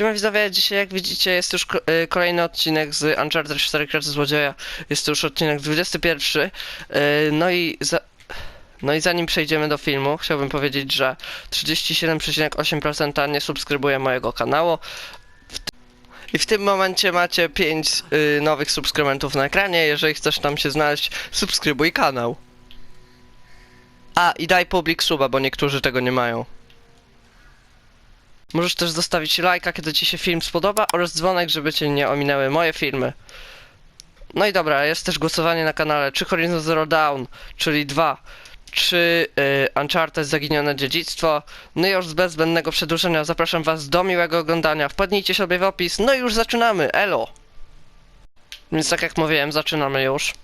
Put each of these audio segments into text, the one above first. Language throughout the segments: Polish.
Siema widzowie, dzisiaj jak widzicie jest już y, kolejny odcinek z Uncharted 4 Kraty Złodzieja. Jest to już odcinek 21. Y, No i za... No i zanim przejdziemy do filmu, chciałbym powiedzieć, że 37,8% nie subskrybuje mojego kanału. I w tym momencie macie 5 y, nowych subskrybentów na ekranie. Jeżeli chcesz tam się znaleźć, subskrybuj kanał. A, i daj public suba, bo niektórzy tego nie mają. Możesz też zostawić lajka, kiedy Ci się film spodoba oraz dzwonek, żeby Cię nie ominęły moje filmy. No i dobra, jest też głosowanie na kanale czy Horizon Zero Dawn, czyli 2, czy y, Uncharted Zaginione Dziedzictwo. No i już bez zbędnego przedłużenia zapraszam Was do miłego oglądania. Wpadnijcie sobie w opis, no i już zaczynamy, elo! Więc tak jak mówiłem, zaczynamy już.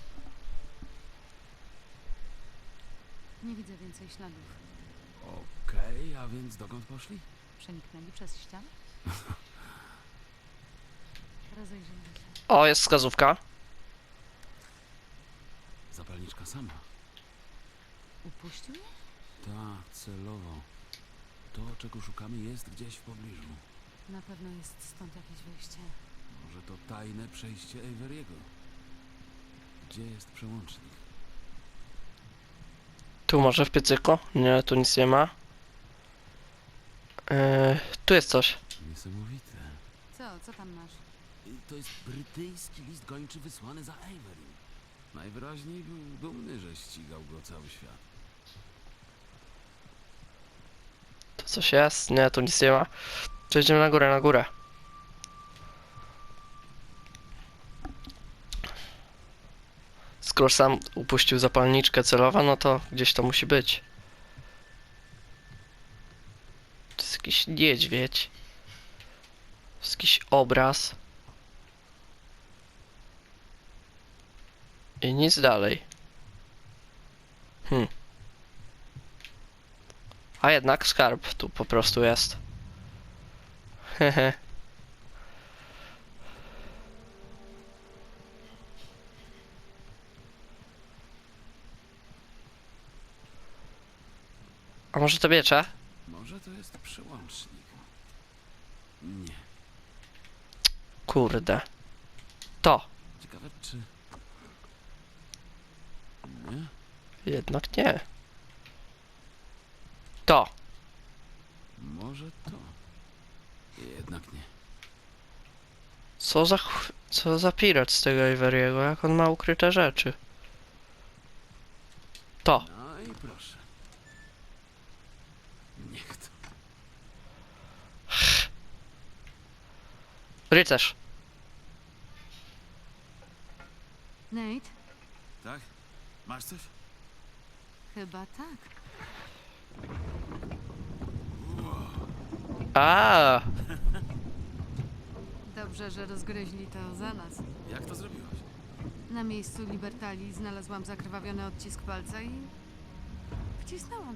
Nie widzę więcej śladów. Okej, a więc dokąd poszli? Przeniknęli przez ścianę? Rozejrzyjmy się. O, jest wskazówka. Zapalniczka sama. Upuścił je? Tak, celowo. To, czego szukamy, jest gdzieś w pobliżu. Na pewno jest stąd jakieś wyjście. Może to tajne przejście Averiego. Gdzie jest przełącznik? Tu może w piecyku? Nie, tu nic nie ma. Yy, tu jest coś. Niesamowite. Co? Co tam masz? To jest brytyjski list gończy wysłany za Avery. Najwyraźniej był dumny, że ścigał go cały świat. Tu coś jest? Nie, tu nic nie ma. Przejdziemy na górę, na górę. Skoro sam upuścił zapalniczkę celowa, no to gdzieś to musi być. To jest jakiś niedźwiedź. To jest jakiś obraz. I nic dalej. Hmm. A jednak skarb tu po prostu jest. Hehe. A może to miecze? Może to jest przełącznik? Nie. Kurde. To. Ciekawe, czy... Nie? Jednak nie. To. Może to. Jednak nie. Co za ch... Co za pirat z tego Iveriego? Jak on ma ukryte rzeczy? To. No i proszę. Niech to. Rycerz. Nate? Tak? Masz coś? Chyba tak. A, Dobrze, że rozgryźli to za nas. Jak to zrobiłaś? Na miejscu Libertalii znalazłam zakrwawiony odcisk palca i... Wcisnęłam.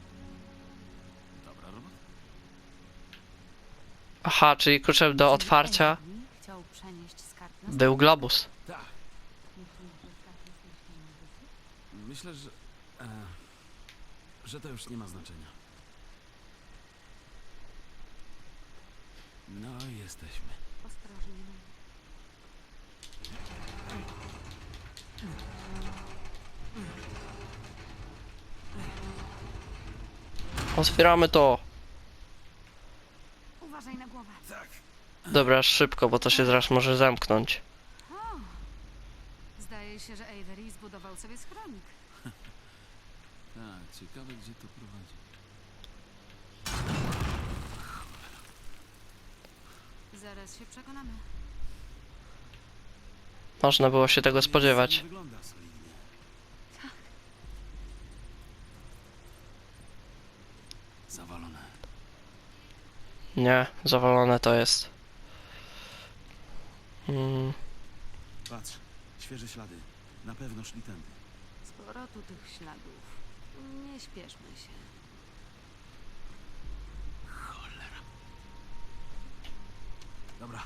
Dobra robota. Aha, czyli kluczem do Czyli otwarcia Chciał przenieść skarb na był globus. Tak. Myślę, że... E, że to już nie ma znaczenia. No, jesteśmy. Ostrożnie. Otwieramy to. Uważaj na głowę. Tak. Dobra, szybko, bo to się zaraz może zamknąć. O! Zdaje się, że Avery zbudował sobie schronik. Tak, ciekawe gdzie to prowadzi. Zaraz się przekonamy. Można było się tego spodziewać. Wygląda solidnie. Zawalone. Nie, zawalone to jest. Mm, Patrz, świeże ślady. Na pewno szli tędy. Sporo tu tych śladów. Nie śpieszmy się. Cholera. Dobra.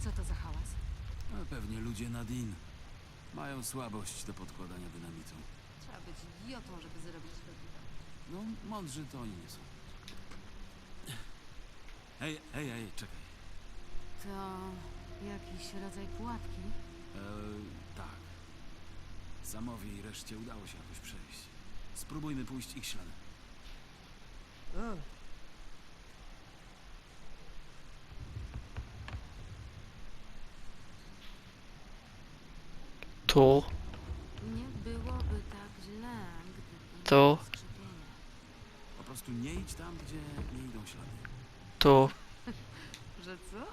Co to za hałas? A pewnie ludzie Nadine. Mają słabość do podkładania dynamitu. Trzeba być idiotą, żeby zrobić to. No, mądrzy to oni nie są. Hej, hej, hej, czekaj. To jakiś rodzaj pułapki? Eee, tak. Samowi i reszcie udało się jakoś przejść. Spróbujmy pójść ich śladem. Tu, Nie byłoby tak źle, gdyby skrzypienie. Po prostu nie idź tam, gdzie nie idą ślady. Tu Że co?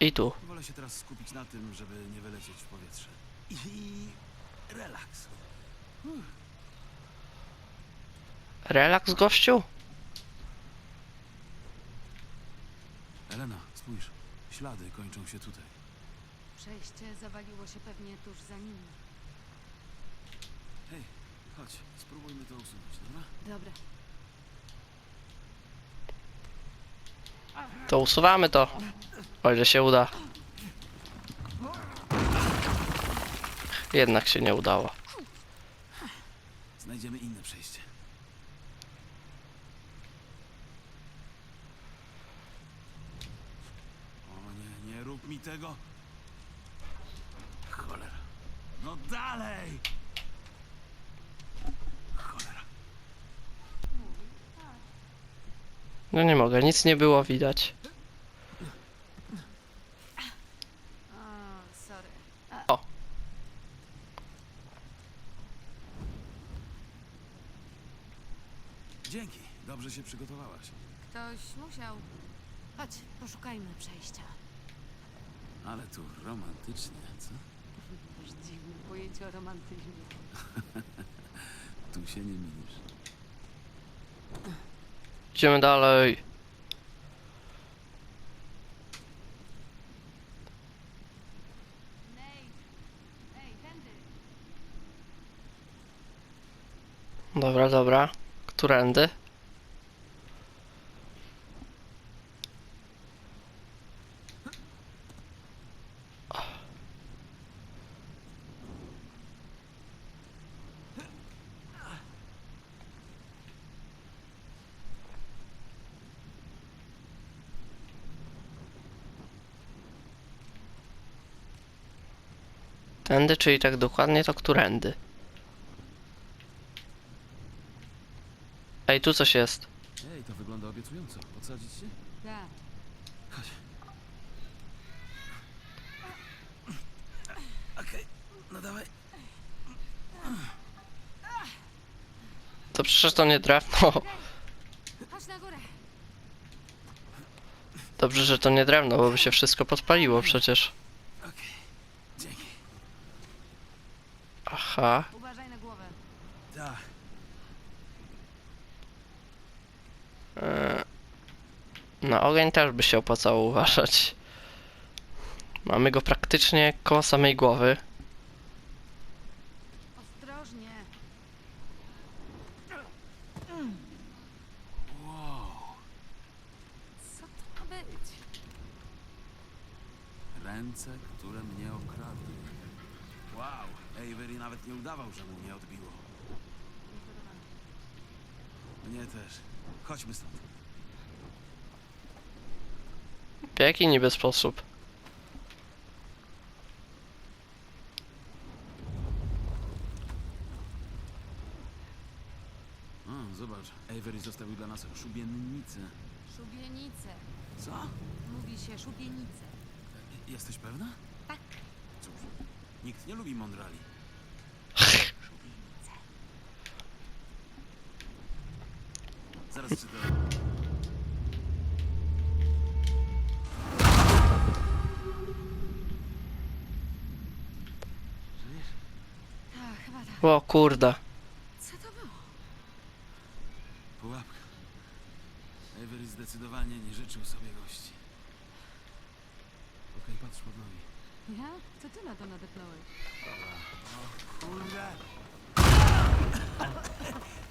i tu. Wolę się teraz skupić na tym, żeby nie wylecieć w powietrze. I relaks. Relaks, gościu? Elena, spójrz. Ślady kończą się tutaj. Przejście zawaliło się pewnie tuż za nimi. Hej, chodź, spróbujmy to usunąć, dobra? Dobra. To usuwamy to. O ile się uda. Jednak się nie udało. Znajdziemy inne przejście. O nie, nie rób mi tego. Cholera. No dalej! Cholera. No nie mogę, nic nie było widać. O, sorry. Dzięki, dobrze się przygotowałaś. Ktoś musiał. Chodź, poszukajmy przejścia. Ale tu romantycznie, co? Masz dziwne pojęcie o romantyzmie. Tu się nie mylisz. Idziemy dalej. Dobra, dobra. Którędy? Tędy, czyli tak dokładnie to którędy. Ej, tu coś jest. Ej, to wygląda obiecująco. Podsadzić się? Tak. Chodź. Okej, no dawaj. To przecież to nie drewno. Dobrze, że to nie drewno, bo by się wszystko podpaliło przecież. Okej, dzięki. Aha. Uważaj na głowę. Tak. E, Na ogień też by się opłacało uważać. Mamy go praktycznie koło samej głowy. Ostrożnie. Wow. Co to ma być? Ręce, które mnie okradły. Wow, Avery nawet nie udawał, że mu nie odbiło. Mnie też. Chodźmy stąd. W jaki niby sposób? O, zobacz, Avery zostawił dla nas szubienicę. Szubienice. Co? Mówi się szubienice. Jesteś pewna? Tak. Cóż, nikt nie lubi mądrali. Zaraz tak. O kurde. Co to było? Pułapka. Avery zdecydowanie nie życzył sobie gości. Okej, patrz pod nogi. Ja? Co ty na to nadepnąłeś? Kurde!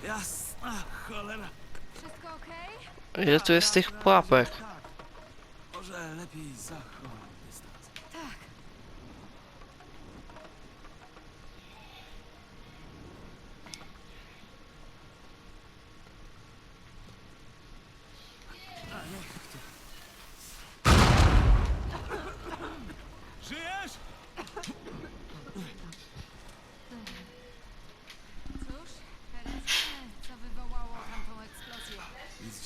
Jasna cholera! Wszystko okej? Ile tu jest tych pułapek? Tak. Może lepiej zachowam dystans. Tak.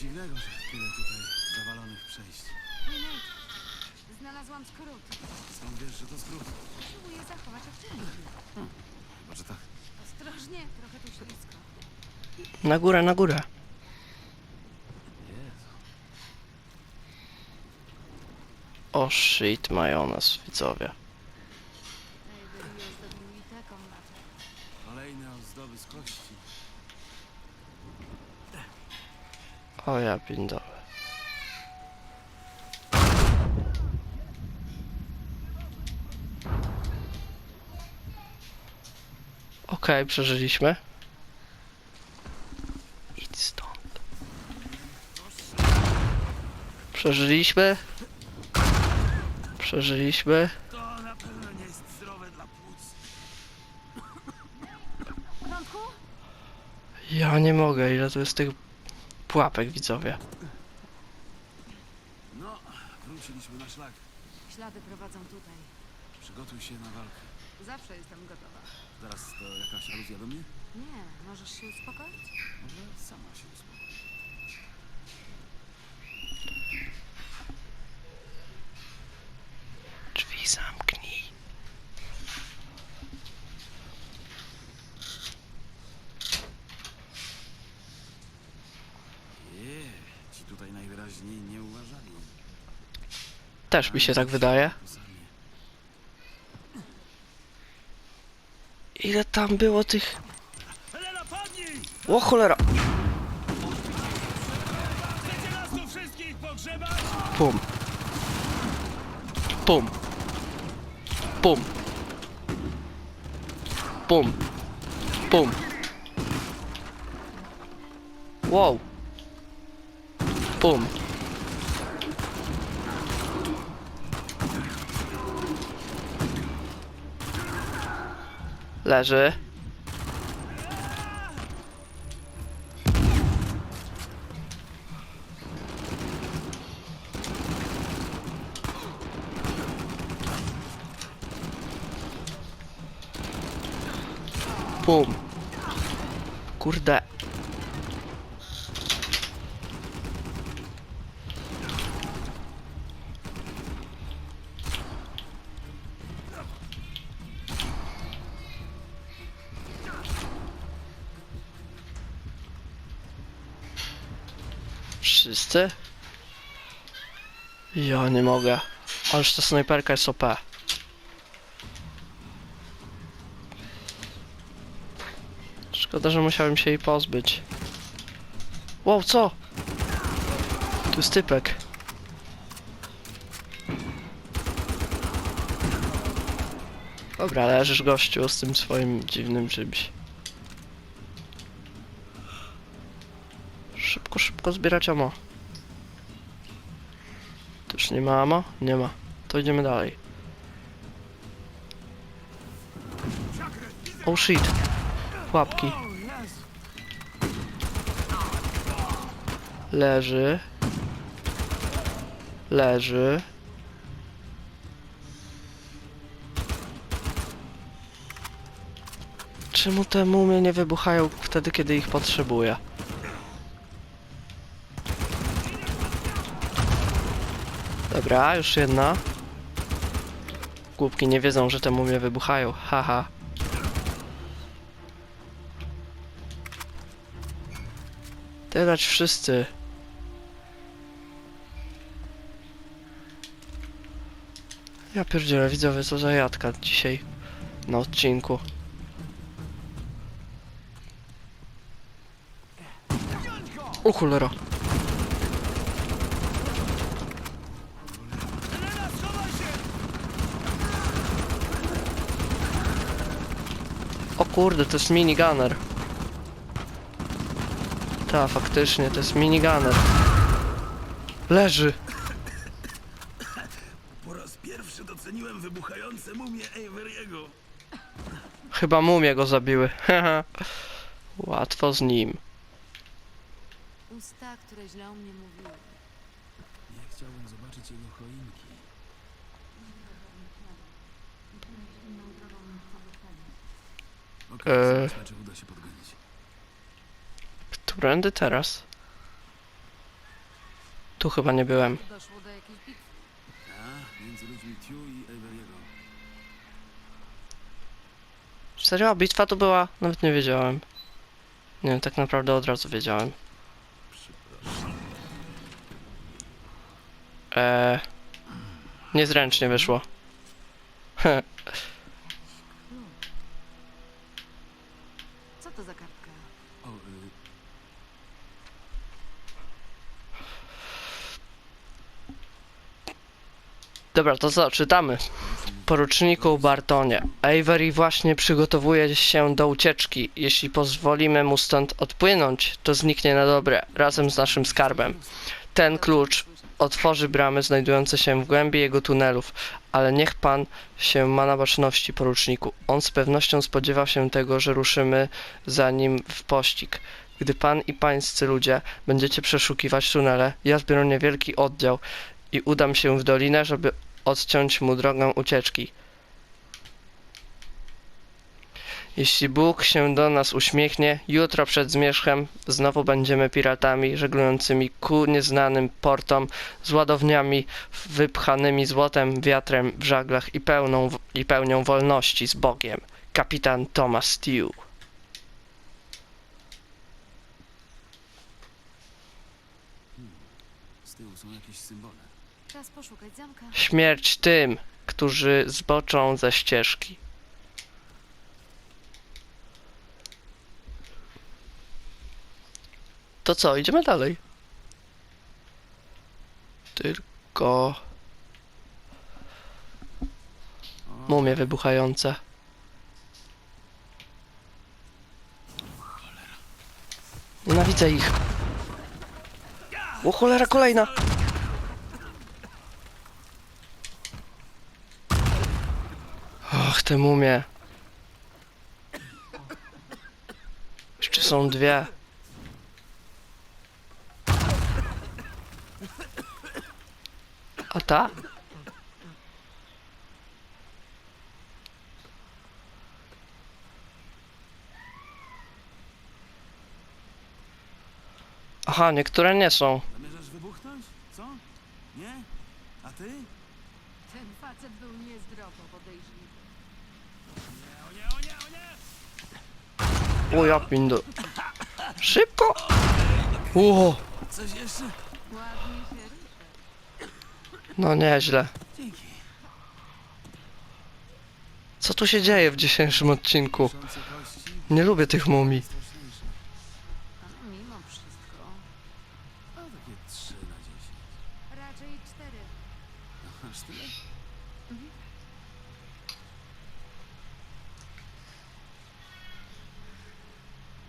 dziwnego, że tyle tutaj zawalonych przejść. Hej, Skrót. Skąd wiesz, że to skrót? Potrzebuję zachować oszczędność. Chyba, że tak. Ostrożnie, trochę tu ślisko. Na górę, na górę. Jezu. O shit, majonez, widzowie. Avery ozdobił i tę komnatę. Kolejne ozdoby z kości. O ja pindole. Okej, przeżyliśmy. Idź stąd. Przeżyliśmy. Przeżyliśmy. To na pewno nie jest zdrowe dla płuc. Ja nie mogę, ile tu jest tych pułapek, widzowie. No, wróciliśmy na szlak. Ślady prowadzą tutaj. Przygotuj się na walkę. Zawsze jestem gotowa. Teraz to jakaś aluzja do mnie? Nie, możesz się uspokoić? Może sama się uspokoi. Drzwi zamknij. Je, ci tutaj najwyraźniej nie uważali. Też mi się tak wydaje. Ile tam było tych... O cholera! Pum. Pum. Pum. Pum. Pum. Wow. Pum. Leży. Wszyscy? Ja nie mogę. Ależ ta snajperka jest OP. Szkoda, że musiałem się jej pozbyć. Wow, co? Tu jest typek. Dobra, leżysz gościu z tym swoim dziwnym czymś. Szybko, zbierać amo. Tu już nie ma amo? Nie ma. To idziemy dalej. Oh shit. Pułapki. Leży. Leży. Czemu te mumie nie wybuchają wtedy, kiedy ich potrzebuję? Dobra, już jedna. Głupki nie wiedzą, że te mumie wybuchają. Haha. Tyrać wszyscy. Ja pierdzielę, widzowie, co za jadka dzisiaj na odcinku. O cholera. Helena, schowaj się! O kurde, to jest minigunner. Ta, faktycznie, to jest minigunner. Leży. Po raz pierwszy doceniłem wybuchające mumie Avery'ego. Chyba mumie go zabiły. Łatwo z nim. Usta, które źle o mnie mówiły. Nie chciałbym zobaczyć jego choinki. Okej, Eee. zobaczmy, czy uda się podgonić. Którędy teraz? Tu chyba nie byłem. Doszło do jakiejś bitwy. A, między ludźmi Tew i Averiego. Serio? Bitwa tu była? Nawet nie wiedziałem. Nie, tak naprawdę od razu wiedziałem. Eee, niezręcznie wyszło. Co to za kartka? O, y, Dobra, to co, czytamy. Poruczniku Bartonie, Avery właśnie przygotowuje się do ucieczki. Jeśli pozwolimy mu stąd odpłynąć, to zniknie na dobre, razem z naszym skarbem. Ten klucz otworzy bramy znajdujące się w głębi jego tunelów, ale niech pan się ma na baczności, poruczniku. On z pewnością spodziewa się tego, że ruszymy za nim w pościg. Gdy pan i pańscy ludzie będziecie przeszukiwać tunele, ja zbiorę niewielki oddział i udam się w dolinę, żeby odciąć mu drogę ucieczki. Jeśli Bóg się do nas uśmiechnie, jutro przed zmierzchem znowu będziemy piratami żeglującymi ku nieznanym portom z ładowniami wypchanymi złotem, wiatrem w żaglach i, pełną, i pełnią wolności z Bogiem. Kapitan Thomas Steele. z tyłu są jakieś symbole. Czas poszukać zamka. Śmierć tym, którzy zboczą ze ścieżki. To co, idziemy dalej. Tylko mumie wybuchające. Nienawidzę ich. O cholera, kolejna! Te mumie. Jeszcze są dwie. A ta? Aha, niektóre nie są. Zamierzasz wybuchnąć? Co? Nie? A ty? Ten facet był niezdrowo podejrzliwy. O nie, o nie, o ja pindu. Szybko! Ło, Coś jeszcze? No nieźle. Co tu się dzieje w dzisiejszym odcinku? Nie lubię tych mumii. Straszniejsze. A mimo wszystko. A takie 3 na 10. Raczej cztery. Aż tyle?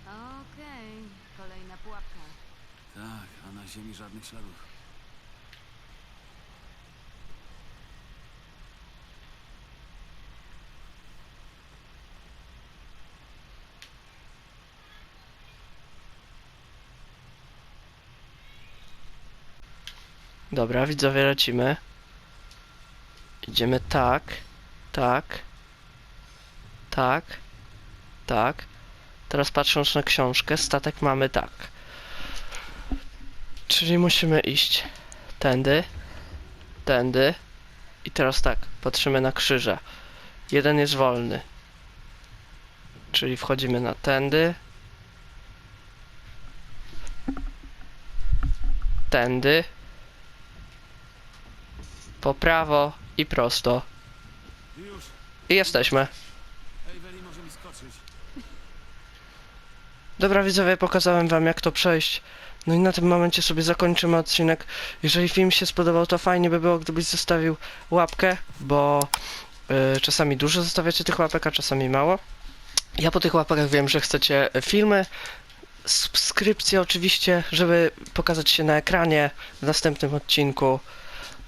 Okej, kolejna pułapka. Tak, a na ziemi żadnych śladów. Dobra, widzowie, lecimy. Idziemy tak, tak, tak, tak. Teraz patrząc na książkę, statek mamy tak. Czyli musimy iść tędy, tędy i teraz tak, patrzymy na krzyże. Jeden jest wolny. Czyli wchodzimy na tędy, tędy, po prawo i prosto. I jesteśmy. Dobra widzowie, pokazałem wam jak to przejść. No i na tym momencie sobie zakończymy odcinek. Jeżeli film się spodobał, to fajnie by było, gdybyś zostawił łapkę, bo y, czasami dużo zostawiacie tych łapek, a czasami mało. Ja po tych łapkach wiem, że chcecie filmy, subskrypcje oczywiście, żeby pokazać się na ekranie w następnym odcinku.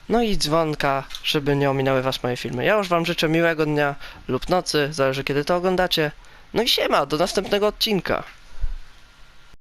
No i dzwonka, żeby nie ominęły was moje filmy. Ja już wam życzę miłego dnia lub nocy, zależy kiedy to oglądacie. No i siema, do następnego odcinka.